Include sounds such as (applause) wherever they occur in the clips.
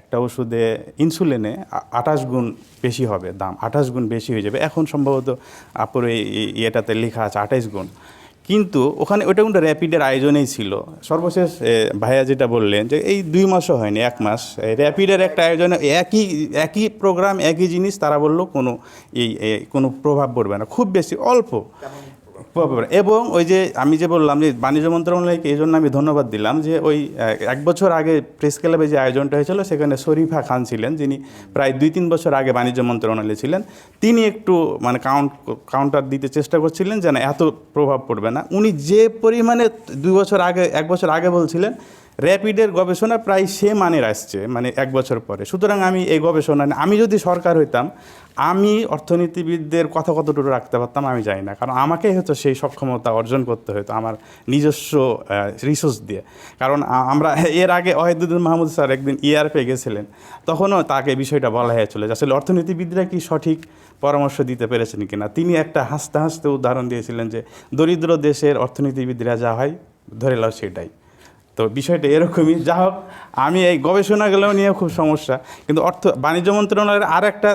একটা ওষুধে ইনসুলিনে আঠাশ গুণ বেশি হবে দাম, আঠাশ গুণ বেশি হয়ে যাবে। এখন সম্ভবত আপুর এই ইয়েটাতে লেখা আছে আঠাইশ গুণ। কিন্তু ওখানে ওটা কিন্তু র্যাপিডের আয়োজনেই ছিল। সর্বশেষ ভাইয়া যেটা বললেন যে এই দুই মাসও হয়নি, এক মাস। র্যাপিডের একটা আয়োজনে একই একই প্রোগ্রাম একই জিনিস, তারা বলল কোনো এই কোনো প্রভাব পড়বে না। খুব বেশি, অল্প। এবং ওই যে আমি যে বললাম যে বাণিজ্য মন্ত্রণালয়কে এই জন্য আমি ধন্যবাদ দিলাম যে ওই এক বছর আগে প্রেস ক্লাবে যে আয়োজনটা হয়েছিল, সেখানে শরীফা খান ছিলেন, যিনি প্রায় দুই তিন বছর আগে বাণিজ্য মন্ত্রণালয়ে ছিলেন। তিনি একটু মানে কাউন্ট কাউন্টার দিতে চেষ্টা করছিলেন যেন এত প্রভাব পড়বে না। উনি যে পরিমাণে দুই বছর আগে, এক বছর আগে বলছিলেন র্যাপিডের গবেষণা প্রায় সে মানের আসছে মানে এক বছর পরে। সুতরাং আমি এই গবেষণা আমি যদি সরকার হইতাম, আমি অর্থনীতিবিদদের কথা কতটুকু রাখতে পারতাম আমি জানি না। কারণ আমাকে হয়তো সেই সক্ষমতা অর্জন করতে হতো আমার নিজস্ব রিসোর্স দিয়ে। কারণ আমরা (laughs) এর আগে ওয়াহিদুদ্দিন মাহমুদ স্যার একদিন ইআরপে গেছিলেন, তখনও তাকে বিষয়টা বলা হয়েছিল যে আসলে অর্থনীতিবিদরা কি সঠিক পরামর্শ দিতে পেরেছেন কিনা? তিনি একটা হাসতে হাসতে উদাহরণ দিয়েছিলেন যে, দরিদ্র দেশের অর্থনীতিবিদরা যা হয় ধরে লাও সেটাই। তো বিষয়টা এরকমই। যা হোক, আমি এই গবেষণাগুলো নিয়ে খুব সমস্যা। কিন্তু অর্থ, বাণিজ্য মন্ত্রণালয়ের আর একটা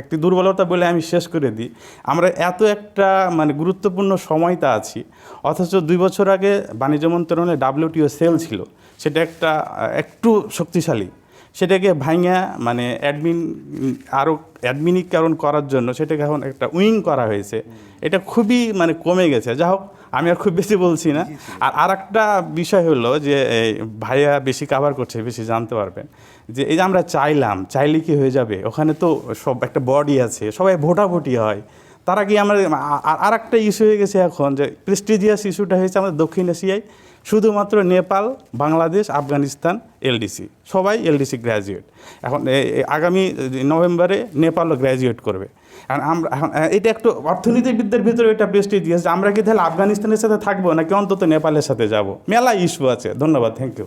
একটি দুর্বলতা বলে আমি শেষ করে দিই। আমরা এত একটা মানে গুরুত্বপূর্ণ সময়টা আছি, অথচ দুই বছর আগে বাণিজ্য মন্ত্রণালয়ে ডাব্লিউটিও সেল ছিল। সেটা একটা, একটু শক্তিশালী। সেটাকে ভাঙা মানে অ্যাডমিন আরও অ্যাডমিনীকরণ করার জন্য সেটাকে এখন একটা উইং করা হয়েছে। এটা খুবই মানে কমে গেছে। যা হোক, আমি আর খুব বেশি বলছি না। আর আর একটা বিষয় হলো যে, এই ভাইয়া বেশি কাভার করছে, বেশি জানতে পারবেন। যে এই যে আমরা চাইলাম, চাইলে কি হয়ে যাবে? ওখানে তো সব একটা বডি আছে, সবাই ভোটাভুটি হয়। তারা কি আমরা আর একটা ইস্যু হয়ে গেছে এখন যে প্রেস্টিজিয়াস ইস্যুটা হয়েছে আমাদের দক্ষিণ এশিয়ায়। শুধুমাত্র নেপাল, বাংলাদেশ, আফগানিস্তান, এলডিসি। সবাই এলডিসি গ্র্যাজুয়েট এখন আগামী নভেম্বরে নেপালও গ্র্যাজুয়েট করবে। এখন আমরা, এখন এটা একটু অর্থনীতিবিদদের ভিতরে এটা বৃষ্টি দিয়েছে আমরা কি তাহলে আফগানিস্তানের সাথে থাকব নাকি অন্তত নেপালের সাথে যাব? মেলা ইস্যু আছে। ধন্যবাদ থ্যাংক ইউ